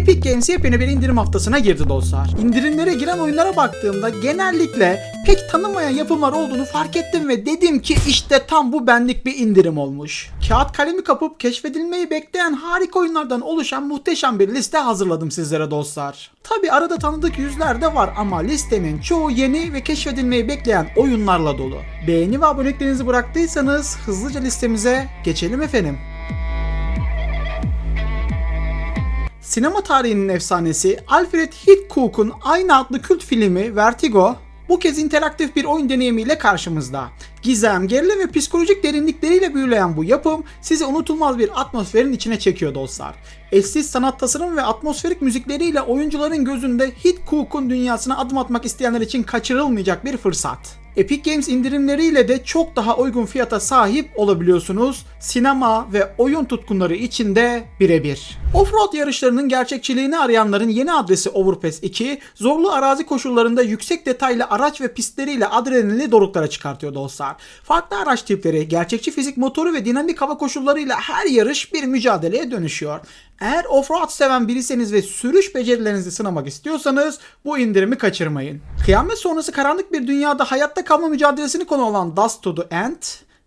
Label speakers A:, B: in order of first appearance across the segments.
A: Epic Games yepyeni bir indirim haftasına girdi dostlar. İndirimlere giren oyunlara baktığımda genellikle pek tanınmayan yapımlar olduğunu fark ettim ve dedim ki işte tam bu benlik bir indirim olmuş. Kağıt kalemi kapıp keşfedilmeyi bekleyen harika oyunlardan oluşan muhteşem bir liste hazırladım sizlere dostlar. Tabi arada tanıdık yüzler de var ama listenin çoğu yeni ve keşfedilmeyi bekleyen oyunlarla dolu. Beğeni ve aboneliklerinizi bıraktıysanız hızlıca listemize geçelim efendim. Sinema tarihinin efsanesi Alfred Hitchcock'un aynı adlı kült filmi Vertigo bu kez interaktif bir oyun deneyimiyle karşımızda. Gizem, gerilim ve psikolojik derinlikleriyle büyüleyen bu yapım sizi unutulmaz bir atmosferin içine çekiyor dostlar. Eşsiz sanat tasarım ve atmosferik müzikleriyle oyuncuların gözünde Hitchcock'un dünyasına adım atmak isteyenler için kaçırılmayacak bir fırsat. Epic Games indirimleriyle de çok daha uygun fiyata sahip olabiliyorsunuz. Sinema ve oyun tutkunları için de birebir. Offroad yarışlarının gerçekçiliğini arayanların yeni adresi Overpass 2, zorlu arazi koşullarında yüksek detaylı araç ve pistleriyle adrenalinli doruklara çıkartıyor dostlar. Farklı araç tipleri, gerçekçi fizik motoru ve dinamik hava koşullarıyla her yarış bir mücadeleye dönüşüyor. Eğer offroad seven biriseniz ve sürüş becerilerinizi sınamak istiyorsanız bu indirimi kaçırmayın. Kıyamet sonrası karanlık bir dünyada hayatta kalma mücadelesini konu olan Dust to the End,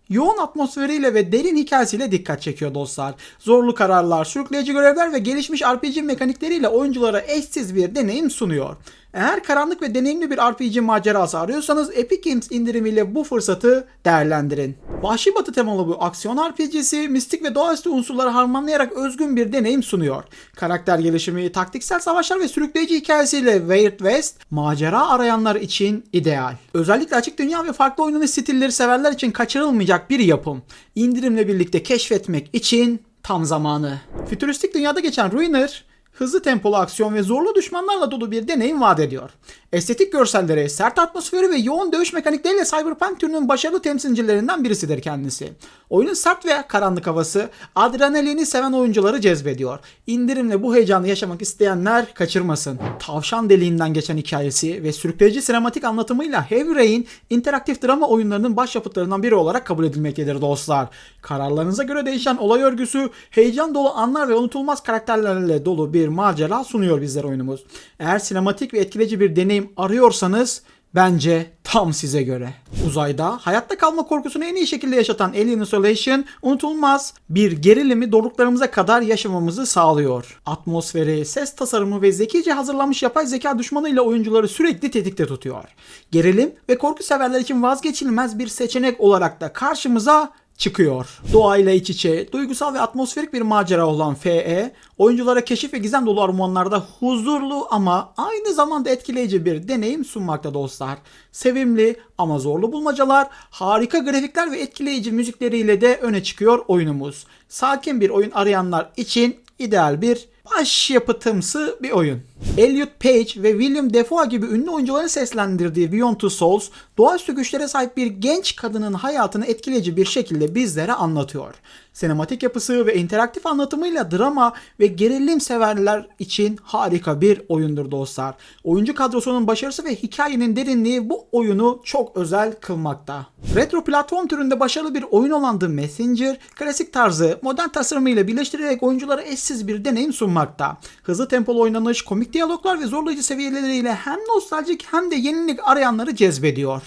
A: yoğun atmosferiyle ve derin hikayesiyle dikkat çekiyor dostlar. Zorlu kararlar, sürükleyici görevler ve gelişmiş RPG mekanikleriyle oyunculara eşsiz bir deneyim sunuyor. Eğer karanlık ve deneyimli bir RPG macerası arıyorsanız Epic Games indirimiyle bu fırsatı değerlendirin. Vahşi Batı temalı bu aksiyon RPG'si mistik ve doğaüstü unsurları harmanlayarak özgün bir deneyim sunuyor. Karakter gelişimi, taktiksel savaşlar ve sürükleyici hikayesiyle Weird West macera arayanlar için ideal. Özellikle açık dünya ve farklı oynanış stilleri severler için kaçırılmayacak bir yapım. İndirimle birlikte keşfetmek için tam zamanı. Fütüristik dünyada geçen Ruiner hızlı tempolu aksiyon ve zorlu düşmanlarla dolu bir deneyim vaat ediyor. Estetik görselleri, sert atmosferi ve yoğun dövüş mekanikleriyle Cyberpunk türünün başarılı temsilcilerinden birisidir kendisi. Oyunun sert ve karanlık havası adrenalini seven oyuncuları cezbediyor. İndirimle bu heyecanı yaşamak isteyenler kaçırmasın. Tavşan deliğinden geçen hikayesi ve sürükleyici sinematik anlatımıyla Heavy Rain interaktif drama oyunlarının başyapıtlarından biri olarak kabul edilmektedir dostlar. Kararlarınıza göre değişen olay örgüsü, heyecan dolu anlar ve unutulmaz karakterlerle dolu bir macera sunuyor bizlere oyunumuz. Eğer sinematik ve etkileyici bir deneyim arıyorsanız bence tam size göre. Uzayda hayatta kalma korkusunu en iyi şekilde yaşatan Alien Isolation unutulmaz bir gerilimi doruklarımıza kadar yaşamamızı sağlıyor. Atmosferi, ses tasarımı ve zekice hazırlanmış yapay zeka düşmanıyla oyuncuları sürekli tetikte tutuyor. Gerilim ve korku severler için vazgeçilmez bir seçenek olarak da karşımıza çıkıyor. Doğayla iç içe, duygusal ve atmosferik bir macera olan FE, oyunculara keşif ve gizem dolu armağanlarda huzurlu ama aynı zamanda etkileyici bir deneyim sunmakta dostlar. Sevimli ama zorlu bulmacalar, harika grafikler ve etkileyici müzikleriyle de öne çıkıyor oyunumuz. Sakin bir oyun arayanlar için ideal bir başyapıtımsı bir oyun. Elliot Page ve William Defoe gibi ünlü oyuncuların seslendirdiği Beyond Two Souls, doğaüstü güçlere sahip bir genç kadının hayatını etkileyici bir şekilde bizlere anlatıyor. Sinematik yapısı ve interaktif anlatımıyla drama ve gerilim severler için harika bir oyundur dostlar. Oyuncu kadrosunun başarısı ve hikayenin derinliği bu oyunu çok özel kılmakta. Retro platform türünde başarılı bir oyun olan The Messenger, klasik tarzı modern tasarımıyla birleştirerek oyunculara eşsiz bir deneyim sunmakta. Hızlı tempolu oynanış, komik diyaloglar ve zorlayıcı seviyeleriyle hem nostaljik hem de yenilik arayanları cezbediyor.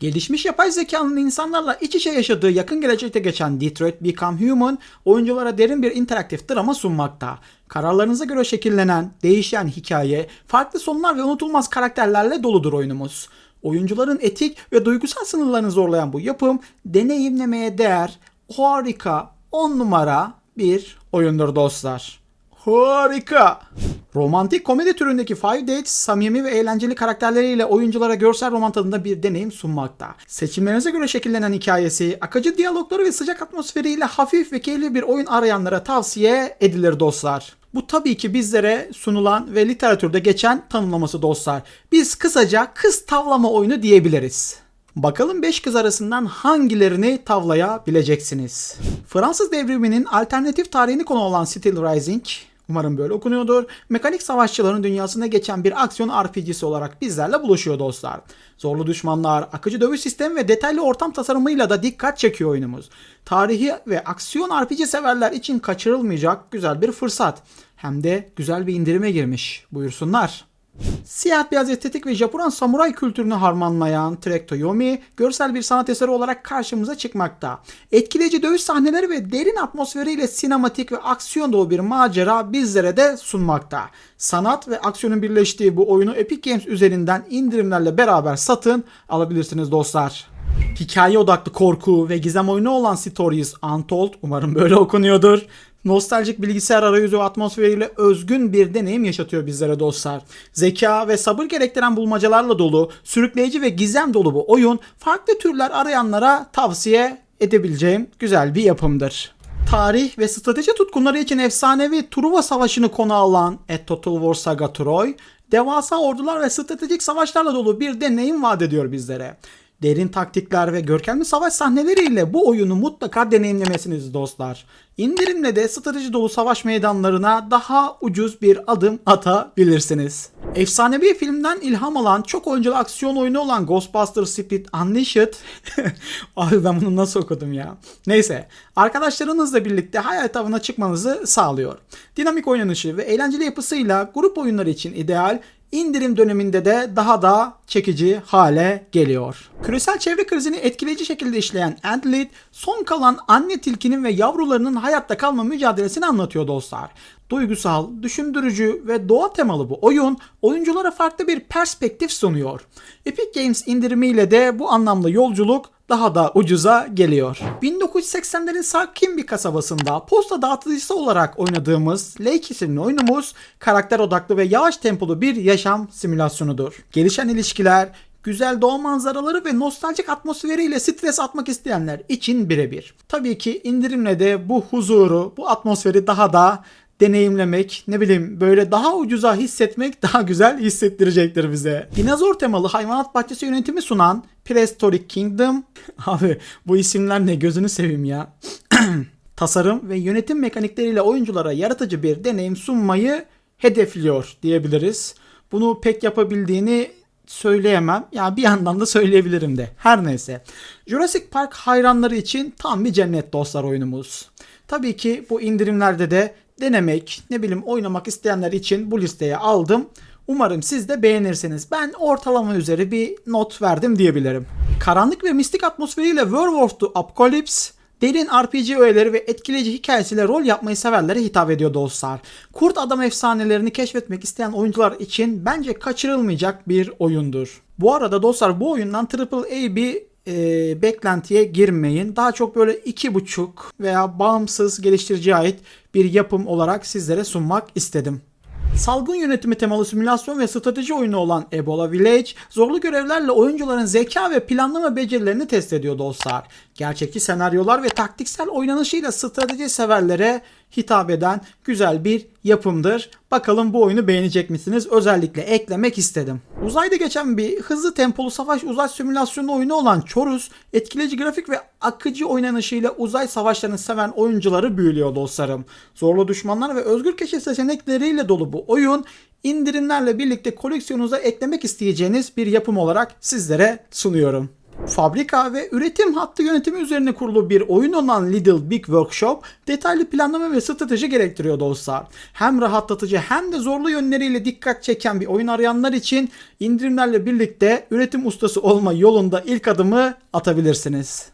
A: Gelişmiş yapay zekanın insanlarla iç içe yaşadığı yakın gelecekte geçen Detroit Become Human, oyunculara derin bir interaktif drama sunmakta. Kararlarınıza göre şekillenen, değişen hikaye, farklı sonlar ve unutulmaz karakterlerle doludur oyunumuz. Oyuncuların etik ve duygusal sınırlarını zorlayan bu yapım deneyimlemeye değer, harika, 10 numara bir oyundur dostlar. Harika. Romantik komedi türündeki Five Dates samimi ve eğlenceli karakterleriyle oyunculara görsel roman tadında bir deneyim sunmakta. Seçimlerinize göre şekillenen hikayesi, akıcı diyalogları ve sıcak atmosferiyle hafif ve keyifli bir oyun arayanlara tavsiye edilir dostlar. Bu tabii ki bizlere sunulan ve literatürde geçen tanımlaması dostlar. Biz kısaca kız tavlama oyunu diyebiliriz. Bakalım 5 kız arasından hangilerini tavlayabileceksiniz? Fransız devriminin alternatif tarihini konu olan Steel Rising, Umarım böyle okunuyordur. Mekanik savaşçıların dünyasında geçen bir aksiyon RPG'si olarak bizlerle buluşuyor dostlar. Zorlu düşmanlar, akıcı dövüş sistemi ve detaylı ortam tasarımıyla da dikkat çekiyor oyunumuz. Tarihi ve aksiyon RPG severler için kaçırılmayacak güzel bir fırsat. hem de güzel bir indirime girmiş. Buyursunlar. Siyah beyaz estetik ve Japon samuray kültürünü harmanlayan Trek Toyomi görsel bir sanat eseri olarak karşımıza çıkmakta. Etkileyici dövüş sahneleri ve derin atmosferiyle sinematik ve aksiyon dolu bir macera bizlere de sunmakta. Sanat ve aksiyonun birleştiği bu oyunu Epic Games üzerinden indirimlerle beraber satın alabilirsiniz dostlar. Hikaye odaklı korku ve gizem oyunu olan Stories Untold umarım böyle okunuyordur. Nostaljik bilgisayar arayüzü ve atmosferiyle özgün bir deneyim yaşatıyor bizlere dostlar. Zeka ve sabır gerektiren bulmacalarla dolu, sürükleyici ve gizem dolu bu oyun farklı türler arayanlara tavsiye edebileceğim güzel bir yapımdır. Tarih ve strateji tutkunları için efsanevi Truva Savaşı'nı konu alan A Total War Saga Troy, devasa ordular ve stratejik savaşlarla dolu bir deneyim vaat ediyor bizlere. Derin taktikler ve görkemli savaş sahneleriyle bu oyunu mutlaka deneyimlemesiniz dostlar. İndirimle de strateji dolu savaş meydanlarına daha ucuz bir adım atabilirsiniz. Efsanevi filmden ilham alan çok oyunculu aksiyon oyunu olan Ghostbusters Split Unleashed Abi ben bunu nasıl okudum ya? Neyse arkadaşlarınızla birlikte hayal tavına çıkmanızı sağlıyor. Dinamik oynanışı ve eğlenceli yapısıyla grup oyunları için ideal indirim döneminde de daha da çekici hale geliyor. Küresel çevre krizini etkileyici şekilde işleyen Antlead, son kalan anne tilkinin ve yavrularının hayatta kalma mücadelesini anlatıyor dostlar. Duygusal, düşündürücü ve doğa temalı bu oyun oyunculara farklı bir perspektif sunuyor. Epic Games indirimiyle de bu anlamda yolculuk daha da ucuza geliyor. 1980'lerin sakin bir kasabasında posta dağıtıcısı olarak oynadığımız Lake isimli oyunumuz karakter odaklı ve yavaş tempolu bir yaşam simülasyonudur. Gelişen ilişkiler, güzel doğa manzaraları ve nostaljik atmosferiyle stres atmak isteyenler için birebir. Tabii ki indirimle de bu huzuru, bu atmosferi daha da deneyimlemek, ne bileyim böyle daha ucuza hissetmek daha güzel hissettirecektir bize. Dinozor temalı hayvanat bahçesi yönetimi sunan Prehistoric Kingdom. Abi bu isimler ne gözünü seveyim ya. Tasarım ve yönetim mekanikleriyle oyunculara yaratıcı bir deneyim sunmayı hedefliyor diyebiliriz. Bunu pek yapabildiğini söyleyemem. Ya bir yandan da söyleyebilirim de. Her neyse. Jurassic Park hayranları için tam bir cennet dostlar oyunumuz. Tabii ki bu indirimlerde de denemek, ne bileyim oynamak isteyenler için bu listeye aldım. Umarım siz de beğenirsiniz. Ben ortalama üzeri bir not verdim diyebilirim. Karanlık ve mistik atmosferiyle War II Apocalypse Derin RPG öğeleri ve etkileyici hikayesiyle rol yapmayı severlere hitap ediyor dostlar. Kurt Adam efsanelerini keşfetmek isteyen oyuncular için bence kaçırılmayacak bir oyundur. Bu arada dostlar bu oyundan AAA bir e, beklentiye girmeyin. Daha çok böyle iki buçuk veya bağımsız geliştiriciye ait bir yapım olarak sizlere sunmak istedim. Salgın yönetimi temalı simülasyon ve strateji oyunu olan Ebola Village, zorlu görevlerle oyuncuların zeka ve planlama becerilerini test ediyor dostlar. Gerçekçi senaryolar ve taktiksel oynanışıyla strateji severlere hitap eden güzel bir yapımdır. Bakalım bu oyunu beğenecek misiniz? Özellikle eklemek istedim. Uzayda geçen bir hızlı tempolu savaş uzay simülasyonu oyunu olan Chorus, etkileyici grafik ve akıcı oynanışıyla uzay savaşlarını seven oyuncuları büyülüyor dostlarım. Zorlu düşmanlar ve özgür keşif seçenekleriyle dolu bu oyun indirimlerle birlikte koleksiyonunuza eklemek isteyeceğiniz bir yapım olarak sizlere sunuyorum. Fabrika ve üretim hattı yönetimi üzerine kurulu bir oyun olan Little Big Workshop detaylı planlama ve strateji gerektiriyor dostlar. Hem rahatlatıcı hem de zorlu yönleriyle dikkat çeken bir oyun arayanlar için indirimlerle birlikte üretim ustası olma yolunda ilk adımı atabilirsiniz.